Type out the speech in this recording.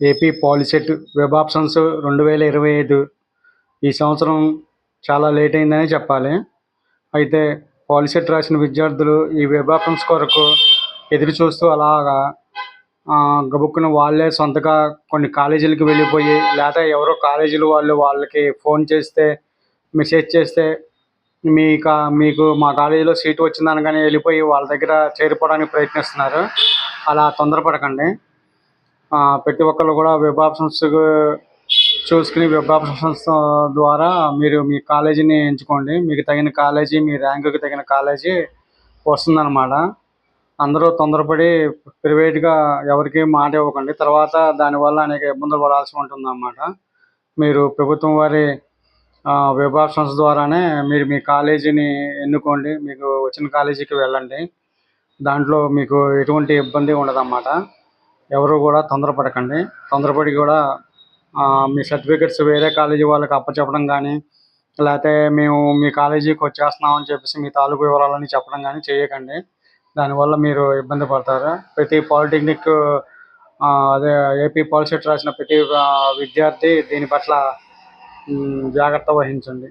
AP POLYCET web options రెండు వేల ఇరవై ఐదు. ఈ సంవత్సరం చాలా లేట్ అయిందనే చెప్పాలి. అయితే పాలిసెట్ రాసిన విద్యార్థులు ఈ వెబ్ ఆప్షన్స్ కొరకు ఎదురు చూస్తూ అలాగా గబుక్కున వాళ్ళే సొంతగా కొన్ని కాలేజీలకు వెళ్ళిపోయి లేదా ఎవరో కాలేజీలు వాళ్ళు వాళ్ళకి ఫోన్ చేస్తే మెసేజ్ చేస్తే మీ కా మీకు మా కాలేజీలో సీటు వచ్చిందనగానే వెళ్ళిపోయి వాళ్ళ దగ్గర చేరిపోవడానికి ప్రయత్నిస్తున్నారు. అలా తొందరపడకండి. ప్రతి ఒక్కరు కూడా వెబ్ ఆప్షన్స్ చూసుకుని వెబ్ ఆప్షన్స్ ద్వారా మీరు మీ కాలేజీని ఎంచుకోండి. మీకు తగిన కాలేజీ మీ ర్యాంకుకి తగిన కాలేజీ వస్తుందన్నమాట. అందరూ తొందరపడి ప్రైవేట్గా ఎవరికి మాట ఇవ్వకండి. తర్వాత దానివల్ల అనేక ఇబ్బందులు పడాల్సి ఉంటుందన్నమాట. మీరు ప్రభుత్వం వారి ఆ, వెబ్ ఆప్షన్స్ ద్వారానే మీరు మీ కాలేజీని ఎన్నుకోండి. మీకు వచ్చిన కాలేజీకి వెళ్ళండి. దాంట్లో మీకు ఎటువంటి ఇబ్బంది ఉండదన్నమాట. ఎవరు కూడా తొందరపడకండి. తొందరపడి కూడా మీ సర్టిఫికెట్స్ వేరే కాలేజీ వాళ్ళకి అప్పచెప్పడం కానీ లేకపోతే మేము మీ కాలేజీకి వచ్చేస్తున్నాం అని చెప్పేసి మీ తాలూకు వివరాలని చెప్పడం కానీ చేయకండి. దానివల్ల మీరు ఇబ్బంది పడతారు. ప్రతి పాలిటెక్నిక్ అదే ఏపీ పాలిసెట్ రాసిన ప్రతి విద్యార్థి దీని పట్ల జాగ్రత్త వహించండి.